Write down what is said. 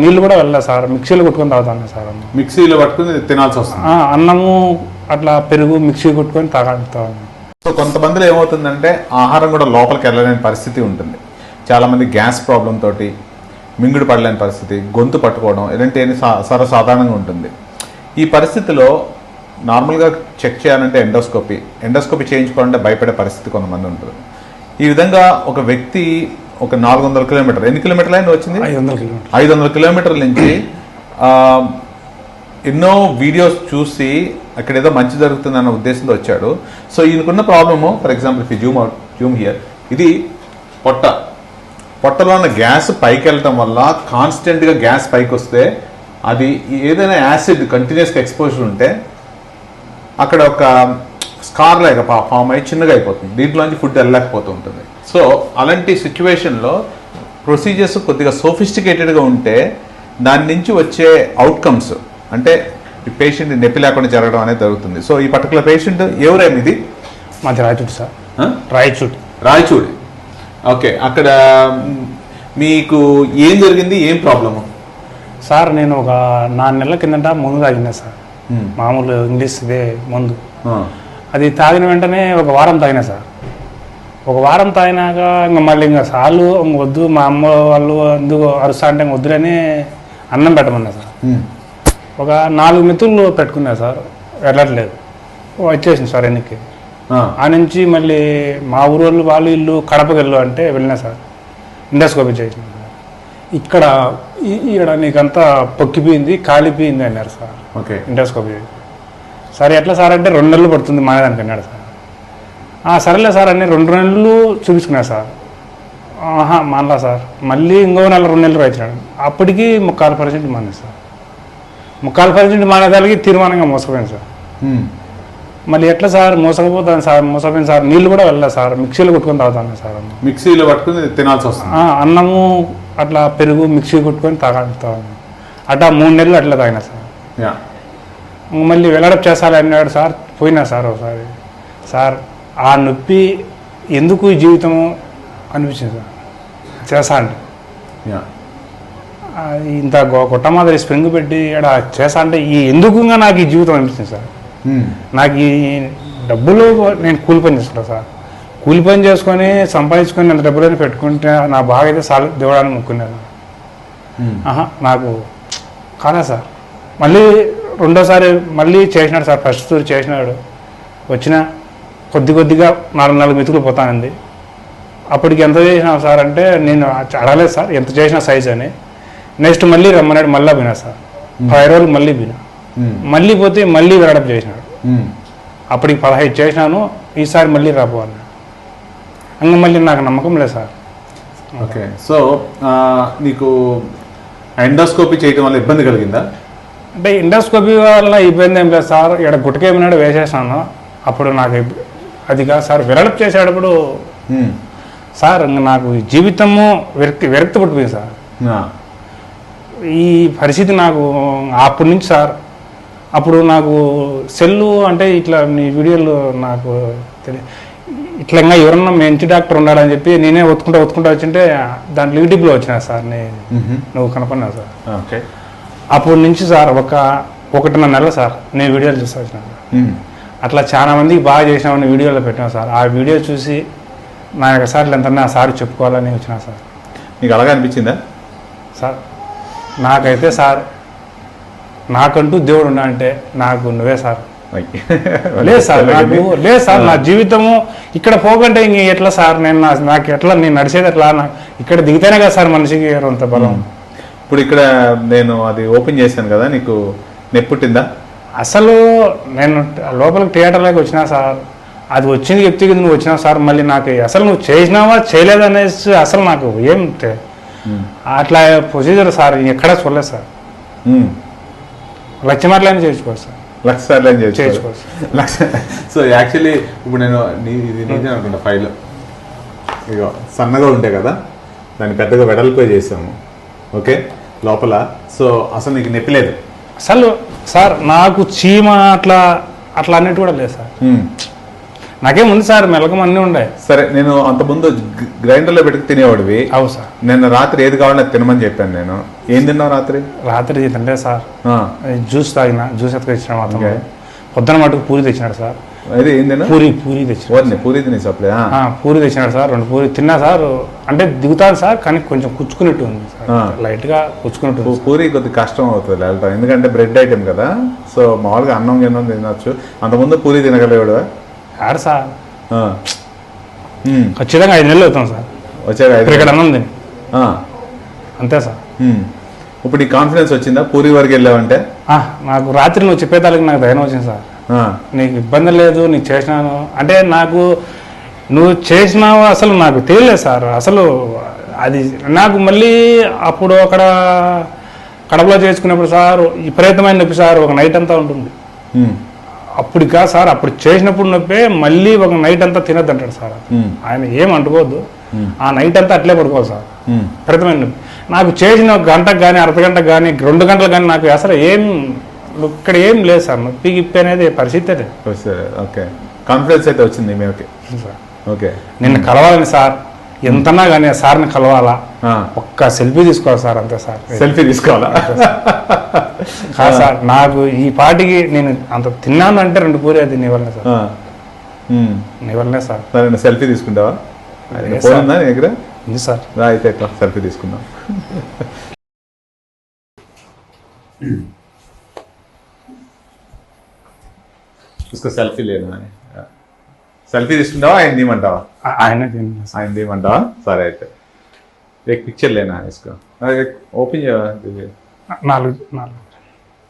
నీళ్ళు కూడా వెళ్ళలేదు సార్. మిక్సీలో కొట్టుకొని తాగుతాను సార్. మిక్సీలో పట్టుకుని తినాల్సి వస్తుంది. ఆ, అన్నము అట్లా పెరుగు మిక్సీ కొట్టుకొని తాగుతాను సో కొంతమందిలో ఏమవుతుందంటే ఆహారం కూడా లోపలికి వెళ్ళలేని పరిస్థితి ఉంటుంది. చాలామంది గ్యాస్ ప్రాబ్లం తోటి మింగుడు పడలేని పరిస్థితి గొంతు పట్టుకోవడం ఇలాంటి అన్ని సా- సర్వసాధారణంగా ఉంటుంది. ఈ పరిస్థితిలో నార్మల్గా చెక్ చేయాలంటే ఎండోస్కోపీ. ఎండోస్కోపీ చేయించుకోవాలంటే భయపడే పరిస్థితి కొంతమంది ఉంటుంది. ఈ విధంగా ఒక వ్యక్తి ఒక నాలుగు వందల కిలోమీటర్. ఎన్ని కిలోమీటర్లు అయినా వచ్చింది? ఐదు వందల కిలోమీటర్. ఐదు వందల కిలోమీటర్ల నుంచి ఎన్నో వీడియోస్ చూసి అక్కడ ఏదో మంచి జరుగుతుందన్న ఉద్దేశంతో వచ్చాడు. So ఈయనకున్న problem for example if zoom out zoom here ఇది పొట్ట. పొట్టలో ఉన్న గ్యాస్ పైకి వెళ్ళటం వల్ల కాన్స్టెంట్గా గ్యాస్ పైకి వస్తే అది ఏదైనా యాసిడ్ కంటిన్యూస్గా ఎక్స్పోజర్ ఉంటే అక్కడ ఒక స్కార్ లాగా ఫామ్ అయ్యి చిన్నగా అయిపోతుంది. దీంట్లోంచి ఫుడ్ వెళ్ళలేకపోతూ ఉంటుంది. సో అలాంటి సిచ్యువేషన్లో ప్రొసీజర్స్ కొద్దిగా సోఫిస్టికేటెడ్గా ఉంటే దాని నుంచి వచ్చే అవుట్కమ్స్ అంటే ఈ పేషెంట్ నొప్పి లేకుండా జరగడం అనేది జరుగుతుంది. సో ఈ పర్టికులర్ పేషెంట్ ఎవరేమి ఇది? మాది రాయచూటి సార్. రాయచూటి రాయచూడి ఓకే అక్కడ మీకు ఏం జరిగింది? ఏం ప్రాబ్లము? సార్ నేను ఒక నాలుగు నెలల కిందట ముందు తాగినా సార్. మామూలు ఇంగ్లీష్ ఇదే మందు. అది తాగిన వెంటనే ఒక వారం తాగినా సార్. ఒక వారం తాగినాక ఇంకా మళ్ళీ ఇంకా సార్లు ఇంక వద్దు మా అమ్మ వాళ్ళు ఎందుకు అరుస్తా అంటే ఇంక వద్దులని అన్నం పెట్టమన్నా సార్. ఒక నాలుగు మిత్రులు పెట్టుకున్నా సార్ వెళ్ళట్లేదు. వచ్చేసింది సార్ ఎన్నికి ఆ. నుంచి మళ్ళీ మా ఊరు వాళ్ళు వాళ్ళు ఇల్లు కడపకి వెళ్ళు అంటే వెళ్ళినా సార్. ఇండోస్కోపీ చేసిన ఇక్కడ ఈడ నీకంతా పొక్కిపోయింది కాలిపోయింది అన్నారు సార్. ఓకే. ఇండోస్కోపీ. సరే ఎట్లా సార్ అంటే రెండు నెలలు పడుతుంది మానేదానికి అన్నాడు సార్. సరేలే సార్ అన్ని రెండు నెలలు చూపించుకున్నా సార్. ఆహా మానలా సార్. మళ్ళీ ఇంకో నెల రెండు నెలలు రైతున్నాడు అప్పటికి ముక్కాలు పర్సెంట్ మానే సార్. ముక్కాలు పర్సెంట్ మానేదానికి తీర్మానంగా మోసపోయింది సార్. మళ్ళీ ఎట్లా సార్? మోసకపోతాను సార్ మోసపోయింది సార్. నీళ్ళు కూడా వెళ్ళలేదు సార్. మిక్సీలో కొట్టుకొని తాగుతాను సార్. మిక్సీలో పట్టుకుని తినాల్సి వస్తుంది. అన్నము అట్లా పెరుగు మిక్సీ కొట్టుకొని తాగుతాను అట్లా మూడు నెలలు అట్లా తాగినా సార్. మళ్ళీ వెల్లడప్ చేస్తాను అన్నాడు సార్. పోయినా సార్ ఒకసారి. సార్ ఆ నొప్పి ఎందుకు ఈ జీవితము అనిపించింది? సార్ చేసా అంటే. ఇంత గొట్ట మాదిరి స్ప్రింగ్ పెట్టి ఇక్కడ చేసా అంటే ఈ ఎందుకుగా నాకు ఈ జీవితం అనిపించింది సార్? నాకు ఈ డబ్బులు నేను కూలి పని చేసుకుంటా సార్. కూలి పని చేసుకొని సంపాదించుకొని అంత డబ్బులని పెట్టుకుంటే నా బాగా అయితే సార్ దేవుడాన్ని ముక్కున్నాను. ఆహా నాకు కాదా సార్? మళ్ళీ రెండోసారి మళ్ళీ చేసినాడు సార్. ఫస్ట్ చేసినాడు. వచ్చిన కొద్ది కొద్దిగా నాలుగు నాలుగు మెతుకులు పోతానంది అప్పటికి ఎంత చేసినావు సార్ అంటే నేను అడగలేదు సార్ ఎంత చేసిన సైజ్ అని. నెక్స్ట్ మళ్ళీ రమ్మన్నాడు మళ్ళీ పోయినా సార్. ఫైవ్ రోజులు మళ్ళీ పోయినా మళ్ళీ పోతే మళ్ళీ వెళ్ళడం చేసినాడు. అప్పటికి పదహైదు చేసినాను ఈసారి మళ్ళీ రాబో అన్నాడు. ఇంకా మళ్ళీ నాకు నమ్మకం లేదు సార్. ఓకే. సో నీకు ఎండోస్కోపీ చేయడం వల్ల ఇబ్బంది కలిగిందా? అంటే ఇండోస్కోపీ వల్ల ఇబ్బంది ఏం లేదు సార్. ఇక్కడ గుట్టకేమినాడు వేసేసాను అప్పుడు నాకు అది కాదు సార్ విరడప్ చేసేటప్పుడు. సార్ నాకు జీవితము విరక్తి విరక్తి పడిపోయింది సార్ ఈ పరిస్థితి నాకు అప్పటి నుంచి సార్ అప్పుడు నాకు సెల్లు అంటే ఇట్లా మీ వీడియోలు నాకు తెలి ఇట్లా ఇంకా ఎవరన్నా మంచి డాక్టర్ ఉన్నాడని చెప్పి నేనే ఒత్తుకుంటా ఒత్తుకుంటా వచ్చింటే దాంట్లో యూట్యూబ్లో వచ్చినా సార్ నే మ్మ్. నువ్వు కనపడినా సార్ ఓకే అప్పటి నుంచి సార్ ఒక ఒకటిన్నర నెల సార్ నేను వీడియోలు చూస్తా వచ్చిన. అట్లా చాలా మందికి బాగా చేసినామని వీడియోలో పెట్టాను సార్. ఆ వీడియో చూసి నా యొక్క సార్లు ఎంత సార్ చెప్పుకోవాలని వచ్చిన సార్. నీకు అలాగే అనిపించిందా? సార్ నాకైతే సార్ నాకంటూ దేవుడు ఉన్నా అంటే నాకు నువ్వే సార్. లేదు సార్ నాకు లేదు సార్ నా జీవితము ఇక్కడ పోకంటే ఇంక ఎట్లా సార్? నేను నాకు ఎట్లా నేను నడిచేది ఎట్లా? ఇక్కడ దిగితేనే కదా సార్ మనిషికి అంత బలం. ఇప్పుడు ఇక్కడ నేను అది ఓపెన్ చేశాను కదా నీకు నొప్పి పుట్టిందా? అసలు నేను లోపలికి థియేటర్లోకి వచ్చినా సార్ అది వచ్చింది చెప్తే నువ్వు వచ్చినావు సార్ మళ్ళీ నాకు అసలు నువ్వు చేసినావా చేయలేదనేసి అసలు నాకు ఏం. అట్లా ప్రొసీజర్ సార్ ఎక్కడా చూడలేదు సార్. లక్ష మాటలని చేయించుకోవచ్చు సార్. లక్ష సార్లు లక్ష సో యాక్చువల్లీ ఇప్పుడు నేను ఇది నీదే అనుకుంటా ఫైల్. ఇగో సన్నగా ఉంటే కదా దాన్ని పెద్దగా వెడల్పే చేసాము. ఓకే? లోపల. సో అసలు నీకు నొప్పి లేదు. అసలు సార్ నాకు చీమ అట్లా అట్లా అన్నట్టు కూడా లేదు సార్. మ్మ్. నాకేం ఉంది సార్ మెలకం అన్నీ ఉండే. సరే నేను అంతకుముందు గ్రైండర్లో పెట్టుకు తినేవాడివి. అవు సార్. నిన్న రాత్రి ఏది కావాలో తినమని చెప్పాను నేను. ఏం తిన్నావు రాత్రి? రాత్రి తింటే సార్. జ్యూస్ తాగిన జ్యూస్ ఎత్తుకొచ్చిన మాత్రం. పొద్దున మటుకు పూరి తెచ్చినాడు సార్. పూరి పూరి తెచ్చినాడు ఓర్ని పూరి తెచ్చినాడు సార్ రెండు పూరి తిన్నా సార్ అంటే దిగుతాను సార్ కానీ కొంచెం కుచ్చుకున్నట్టు ఉంది సార్. లైట్గా కుచ్చుకున్నట్టు పూరి కొద్ది కష్టం అవుతుంది వెళ్ళటం ఎందుకంటే బ్రెడ్ ఐటెం కదా సో మామూలుగా అన్నం గిన్నం తినొచ్చు. అంతకుముందు పూరి తినగలేవాడు ఆడు సార్. ఖచ్చితంగా ఐదు నెలలు అవుతాం సార్. వచ్చాక ఇక్కడ అన్నం తిని. అంతే సార్. ఇప్పుడు ఈ కాన్ఫిడెన్స్ వచ్చిందా? పూరి వరకు వెళ్ళావంటే? నాకు రాత్రి నువ్వు చెప్పేదానికి నాకు ధైర్యం వచ్చింది సార్. నీకు ఇబ్బంది లేదు నీకు చేసినాను. అంటే నాకు నువ్వు చేసినావు అసలు నాకు తెలియలేదు సార్. అసలు అది నాకు మళ్ళీ అప్పుడు అక్కడ కడపలో చేసుకున్నప్పుడు సార్ విపరీతమైన నొప్పి సార్ ఒక నైట్ అంతా ఉంటుంది. అప్పుడు కాదు సార్ అప్పుడు చేసినప్పుడు నొప్పే మళ్ళీ ఒక నైట్ అంతా తినద్దు అంటాడు సార్ ఆయన ఏం అంటుకోవద్దు. ఆ నైట్ అంతా అట్లే పడుకోవాలి సార్. విపరీతమైన నొప్పి. నాకు చేసిన ఒక గంటకు కానీ అర్ధ గంటకు కానీ రెండు గంటలకు కానీ నాకు అసలు ఏం ఇక్కడ ఏం లేదు సార్ నొప్పి గిప్పి అనేది పరిస్థితి సరే ఓకే. కాన్ఫిడెన్స్ అయితే వచ్చింది మేమకి సార్. ఓకే. నిన్ను కలవాలని సార్ ఎంతన్నా కానీ ఆ సార్ని కలవాలా? ఆ, ఒక్క సెల్ఫీ తీసుకోవాలి సార్ అంతే సార్. సెల్ఫీ తీసుకోవాలా? కాదు సార్. నాకు ఈ పాటికి నేను అంత తిన్నాను అంటే రెండు పూరి అది నీ వల్లనే సార్. ఉమ్. నీ వల్లనే సార్. సరే సెల్ఫీ తీసుకుంటావా? సార్. దగ్గర? ఉంది అయితే సెల్ఫీ తీసుకుందాం. इसको సెల్ఫీ లేనా సెల్ఫీ తీసుకుంటావా ఆయన తీయమంటావా ఆ- ఆయనే తిన్నా సార్. ఆయన తీయమంటావా సరే అయితే एक पिक्चर लेना है इसका ओपन నాలుగు నాలుగు